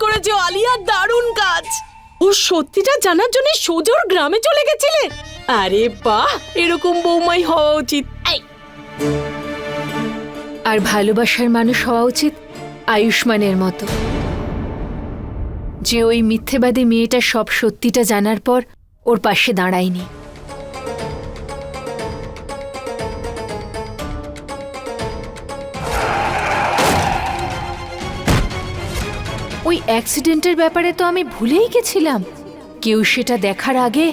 করেছে আলিয়া দারুণ কাজ। ও সত্যিটা জানার জন্য সোজোর গ্রামে চলে গেছিলে? আরে বাহ এরকম বৌমাই হওয়া উচিত। আর ভালোবাসার মানুষ হওয়া উচিত আয়ুষ্মানের মতো। যে ওই মিথ্যেবাদী মেয়েটা সব সত্যিটা জানার পর ওর পাশে দাঁড়ায়নি। ওই অ্যাক্সিডেন্টের ব্যাপারে তো আমি ভুলেই গেছিলাম। কেউ সেটা দেখার আগে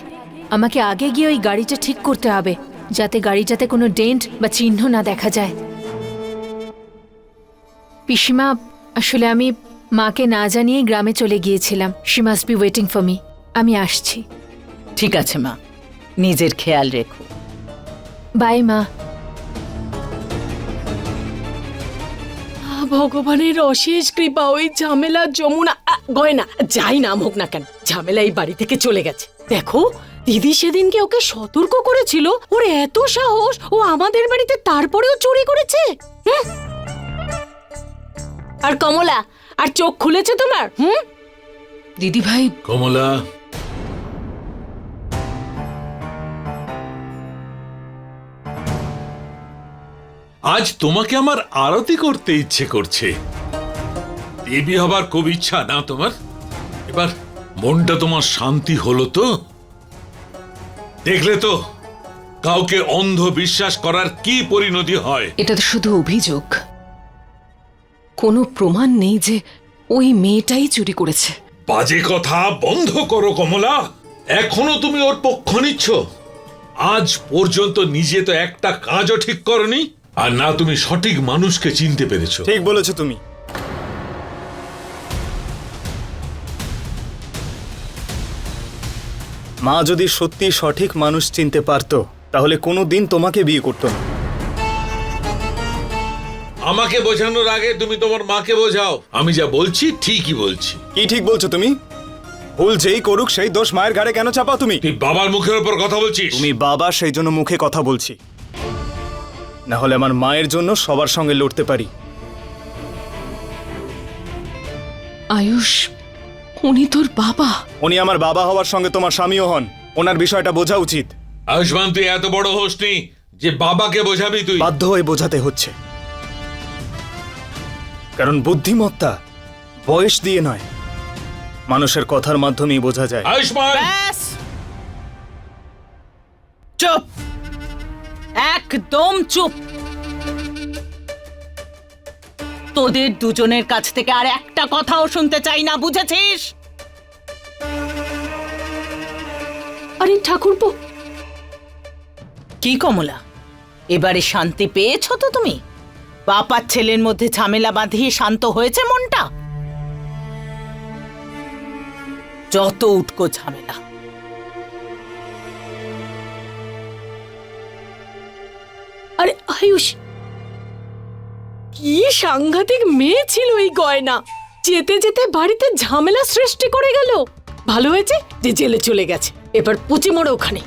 আমাকে আগে গিয়ে ওই গাড়িটা ঠিক করতে হবে যাতে গাড়িটাতে কোনো ডেন্ট বা চিহ্ন না দেখা যায়। পিসিমা আসলে আমি মাকে না জানিয়ে গ্রামে চলে গিয়েছিলাম। She must be waiting for me আমি আসছি। ঠিক আছে মা। নিজের খেয়াল রেখো। বাই মা। ভগবানের অশেষ কৃপা ওই ঝামেলা যমুনা গয়না যাই নাম হোক না কেন ঝামেলা এই বাড়ি থেকে চলে গেছে। দেখো দিদি সেদিনকে ওকে সতর্ক করেছিল ওর এত সাহস ও আমাদের বাড়িতে তারপরেও চুরি করেছে। হুম? আর কমলা আর চোখ খুলেছে তোমার? হুম? দিদি ভাই কমলা আজ তোমাকে আমার আরতি করতে ইচ্ছে করছে। দেবী হবার খুব ইচ্ছা না তোমার? এবার মনটা তোমার শান্তি হলো তো? দেখলে তো কাউকে অন্ধ বিশ্বাস করার কি পরিণতি হয়? এটা তো শুধু অভিযোগ। কোনো প্রমাণ নেই যে ওই মেয়েটাই চুরি করেছে। বাজে কথা বন্ধ করো কমলা। এখনও তুমি ওর পক্ষ নিচ্ছ। আজ পর্যন্ত নিজে তো একটা কাজও ঠিক করনি। আর না তুমি সঠিক মানুষকে চিনতে পেরেছ। ঠিক বলেছ তুমি। মা যদি সত্যি সঠিক মানুষ চিনতে পারতো তাহলে কোনো দিন তোমাকে বিয়ে করতো না। আমাকে বোঝানোর আগে তুমি তোমার মাকে বোঝাও। আমি যা বলছি ঠিকই বলছি। কি ঠিক বলছো তুমি? ভুল যেই করুক সেই দোষ মায়ের ঘাড়ে কেন চাপাও তুমি? তুই বাবার মুখের উপর কথা বলছিস? তুমি বাবা সেই জন্য মুখে কথা বলছি। না হলে আমার মায়ের জন্য সবার সঙ্গে লড়তে পারি। আয়ুষ উনি তোর বাবা। উনি আমার বাবা হওয়ার সঙ্গে তোমার স্বামীও হন। ওনার বিষয়টা বোঝা উচিত। আয়ুষ্মান তুই এত বড় হোস নি যে বাবাকে বোঝাবি তুই। বাধ্য হয়ে বোঝাতে হচ্ছে। কারণ বুদ্ধিমত্তা বয়স দিয়ে নয় মানুষের কথার মাধ্যমেই বোঝা যায়। আয়ুষ্মান! চুপ! একদম চুপ। তোদের দুজনের কাছ থেকে আর একটা কথাও শুনতে চাই না বুঝেছিস? আরে ঠাকুরপো। কি কমলা? এবারে শান্তি পেয়েছ তো তুমি? বাপার ছেলের মধ্যে ঝামেলা বাঁধিয়ে শান্ত হয়েছে মনটা? যত উটকো ঝামেলা। আরে আয়ুষ কি সাংঘাতিক মেয়ে ছিল এই গয়না। যেতে যেতে বাড়িতে ঝামেলা সৃষ্টি করে গেল। ভালো হয়েছে যে জেলে চলে গেছে। এবার পুচি মোড়ে ওখানে।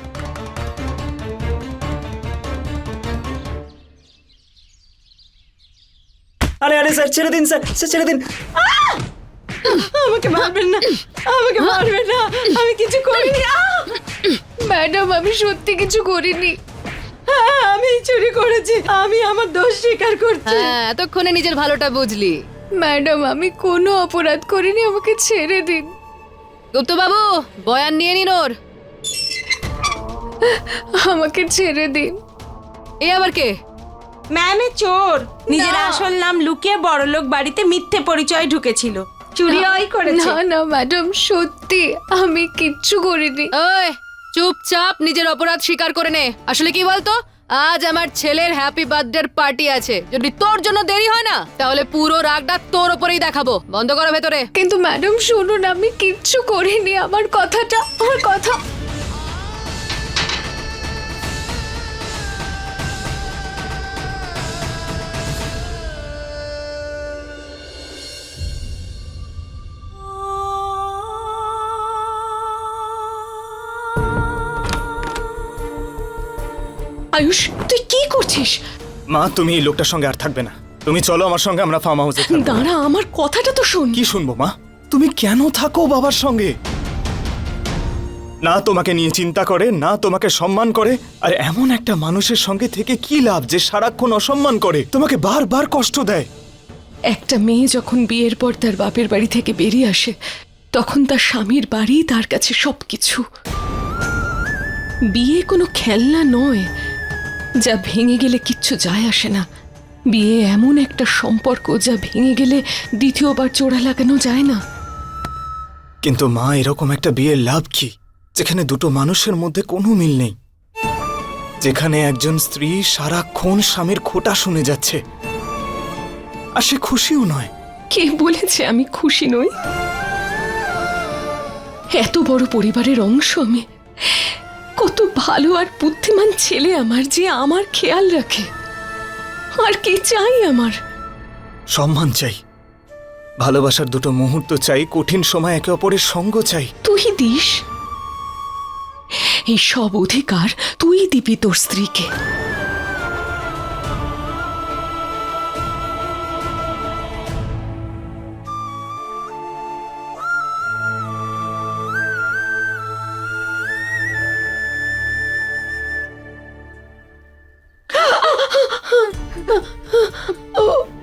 আরে আরে স্যার ছেড়ে দিন স্যার স্যার ছেড়ে দিন। আমাকে মারবেন না আমাকে মারবেন না। আমি কিছু করিনি। ম্যাডাম আমি সত্যি কিছু করিনি। আমি চুরি করেছি আমি আমার দোষ স্বীকার করছি। হ্যাঁ এতক্ষণে নিজের ভালোটা বুঝলি। ম্যাডাম আমি কোনো অপরাধ করিনি আমাকে ছেড়ে দিন। গুপ্তবাবু বয়ান নিয়ে নিন ওর। আমাকে ছেড়ে দিন। এ আবার কে? ম্যামে চোর। নিজের আসল নাম লুকিয়ে বড়লোক বাড়িতে মিথ্যে পরিচয় ঢুকেছিল। চুরি ওই করেছে। না না ম্যাডাম সত্যি আমি কিচ্ছু করিনি। ওই চুপচাপ নিজের অপরাধ স্বীকার করে নে। আসলে কি বলতো? আজ আমার ছেলের হ্যাপি বার্থডে পার্টি আছে। যদি তোর জন্য দেরি হয় না, তাহলে পুরো রাগটা তোর ওপরেই দেখাবো। বন্ধ করো ভেতরে। কিন্তু ম্যাডাম, শুনুন, আমি কিচ্ছু করিনি। আমার কথাটা, আমার কথা আয়ুষ তুই কি করছিস? মা তুমি এই লোকটার সঙ্গে আর থাকবে না। তুমি চলো আমার সঙ্গে আমরা ফার্ম হাউসে থাকব। দাঁড়া আমার কথাটা তো শোন। কি শুনব মা? তুমি কেন থাকো বাবার সঙ্গে? না তোমাকে নিয়ে চিন্তা করে না তোমাকে সম্মান করে আর এমন একটা মানুষের সঙ্গে থেকে কি লাভ যে সারাক্ষণ অসম্মান করে? তোমাকে বারবার কষ্ট দেয়। একটা মেয়ে যখন বিয়ের পর তার বাপের বাড়ি থেকে বেরিয়ে আসে তখন তার স্বামীর বাড়ি তার কাছে সবকিছু। বিয়ে কোনো খেলনা নয়। যা ভেঙে গেলে কিচ্ছু যায় আসে না। বিয়ে এমন একটা সম্পর্ক যা ভেঙে গেলে দ্বিতীয়বার জোড়া লাগানো যায় না। কিন্তু মা এরকম একটা বিয়ের লাভ কি? যেখানে দুটো মানুষের মধ্যে কোনো মিল নেই। যেখানে একজন স্ত্রী সারাক্ষণ স্বামীর খোটা শুনে যাচ্ছে। আর সে খুশিও নয়। কে বলেছে আমি খুশি নই? এত বড় পরিবারের অংশ আমি। কত ভালো আর বুদ্ধিমান ছেলে আমার যে আমার খেয়াল রাখে। আর কি চাই আমার? সম্মান চাই। ভালোবাসার দুটো মুহূর্ত চাই কঠিন সময় একে অপরের সঙ্গ চাই। তুই দিস। এই সব অধিকার তুই দিবি তোর স্ত্রীকে।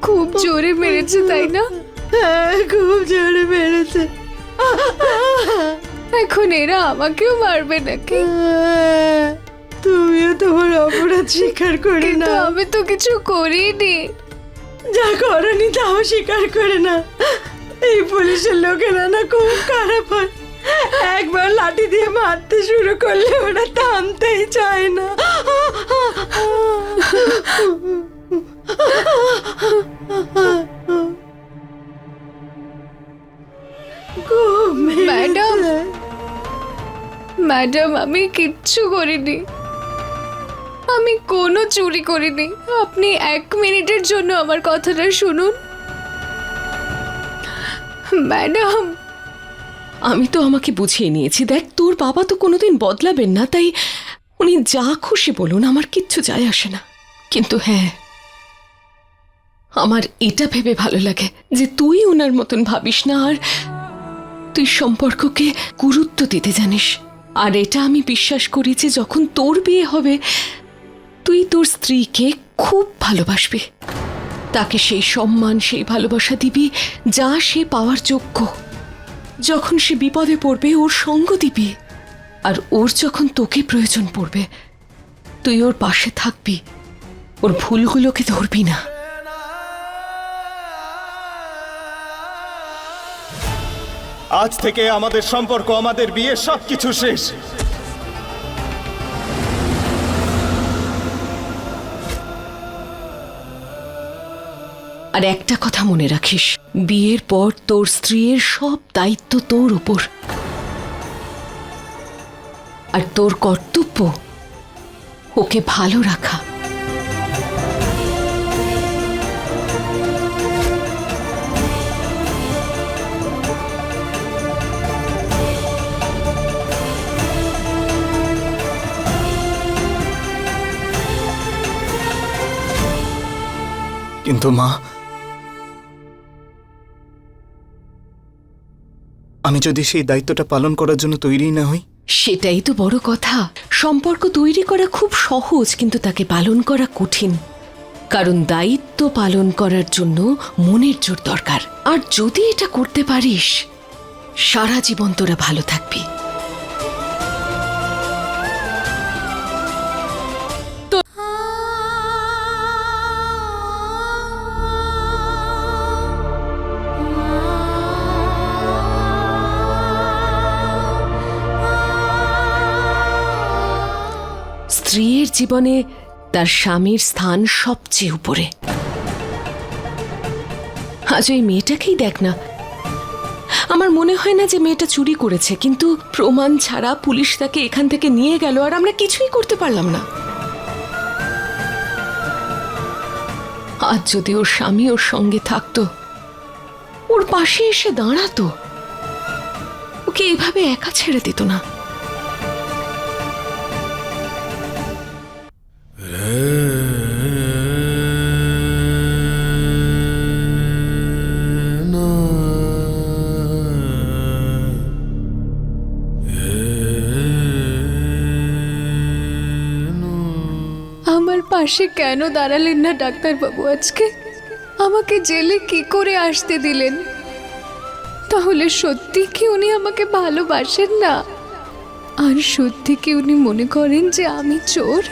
খুব জোরে মেরেছে তাই না? হ্যাঁ খুব জোরে মেরেছে। এখন এরা আমাকেও মারবে নাকি? তুমিও তোমার অপরাধ স্বীকার করে না আমি তো কিছু করিনি। যা করনি তাও স্বীকার করে না। এই পুলিশের লোকেরা না খুব খারাপ হয়। একবার লাঠি দিয়ে মারতে শুরু করলে ওরা থামতেই চায় না। ম্যাডাম। ম্যাডাম আমি কিচ্ছু করিনি। আমি কোনো চুরি করিনি। আপনি এক মিনিটের জন্য আমার কথাটা শুনুন। ম্যাডাম। আমি তো আমাকে বুঝিয়ে নিয়েছি দেখ তোর বাবা তো কোনোদিন বদলাবেন না তাই উনি যা খুশি বলুন আমার কিচ্ছু যায় আসে না। কিন্তু হ্যাঁ আমার এটা ভেবে ভালো লাগে যে তুই ওনার মতন ভাবিস না আর তুই সম্পর্ককে গুরুত্ব দিতে জানিস। আর এটা আমি বিশ্বাস করি যে যখন তোর বিয়ে হবে, তুই তোর স্ত্রীকে খুব ভালোবাসবি। তাকে সেই সম্মান, সেই ভালোবাসা দিবি, যা সে পাওয়ার যোগ্য। যখন সে বিপদে পড়বে, ওর সঙ্গ দিবি। আর ওর যখন তোকে প্রয়োজন পড়বে, তুই ওর পাশে থাকবি। ওর ভুলগুলোকে ধরবি না। আজ থেকে আমাদের সম্পর্ক, আমাদের বিয়ে, সবকিছু শেষ। আর একটা কথা মনে রাখিস, বিয়ের পর তোর স্ত্রীর সব দায়িত্ব তোর উপর। আর তোর কর্তব্য ওকে ভালো রাখা। কিন্তু মা, আমি যদি সেই দায়িত্বটা পালন করার জন্য তৈরি না হই? সেটাই তো বড় কথা। সম্পর্ক তৈরি করা খুব সহজ, কিন্তু তাকে পালন করা কঠিন। কারণ দায়িত্ব পালন করার জন্য মনের জোর দরকার। আর যদি এটা করতে পারিস, সারা জীবন তোরা ভালো থাকবি। জীবনে তার স্বামীর স্থান সবচেয়ে উপরে। আজ ওই মেয়েটাকেই দেখ না। আমার মনে হয় না যে মেয়েটা চুরি করেছে, কিন্তু প্রমাণ ছাড়া পুলিশ তাকে এখান থেকে নিয়ে গেল আর আমরা কিছুই করতে পারলাম না। আজ যদি ওর স্বামী ওর সঙ্গে থাকতো, ওর পাশে এসে দাঁড়াতো, ওকে এভাবে একা ছেড়ে দিত না। পাশে কেন দাঁড়ালেন না ডাক্তারবাবু আজকে? আমাকে জেলে কি করে আসতে দিলেন? তাহলে সত্যি কি উনি আমাকে ভালোবাসেন না? আর সত্যি কি উনি মনে করেন যে আমি চোর?